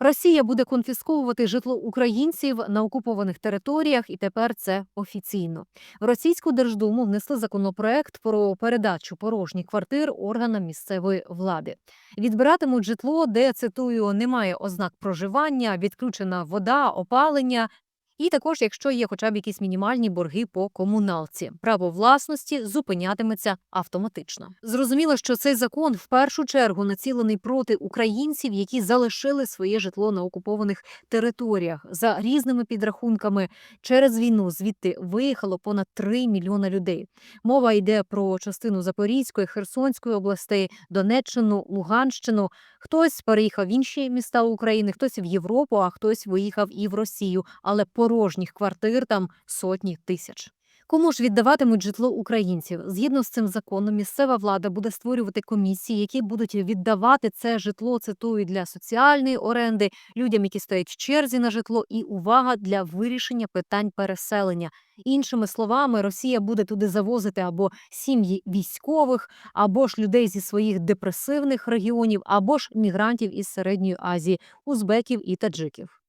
Росія буде конфісковувати житло українців на окупованих територіях, і тепер це офіційно. В російську держдуму внесли законопроект про передачу порожніх квартир органам місцевої влади. Відбиратимуть житло, де цитую немає ознак проживання, відключена вода, опалення. І також, якщо є хоча б якісь мінімальні борги по комуналці, право власності зупинятиметься автоматично. Зрозуміло, що цей закон в першу чергу націлений проти українців, які залишили своє житло на окупованих територіях. За різними підрахунками, через війну звідти виїхало понад 3 мільйона людей. Мова йде про частину Запорізької, Херсонської областей, Донеччину, Луганщину. Хтось переїхав в інші міста України, хтось в Європу, а хтось виїхав і в Росію. Але порожніх квартир там сотні тисяч. Кому ж віддаватимуть житло українців? Згідно з цим законом, місцева влада буде створювати комісії, які будуть віддавати це житло, цитую, для соціальної оренди, людям, які стоять в черзі на житло, і увага для вирішення питань переселення. Іншими словами, Росія буде туди завозити або сім'ї військових, або ж людей зі своїх депресивних регіонів, або ж мігрантів із середньої Азії, узбеків і таджиків.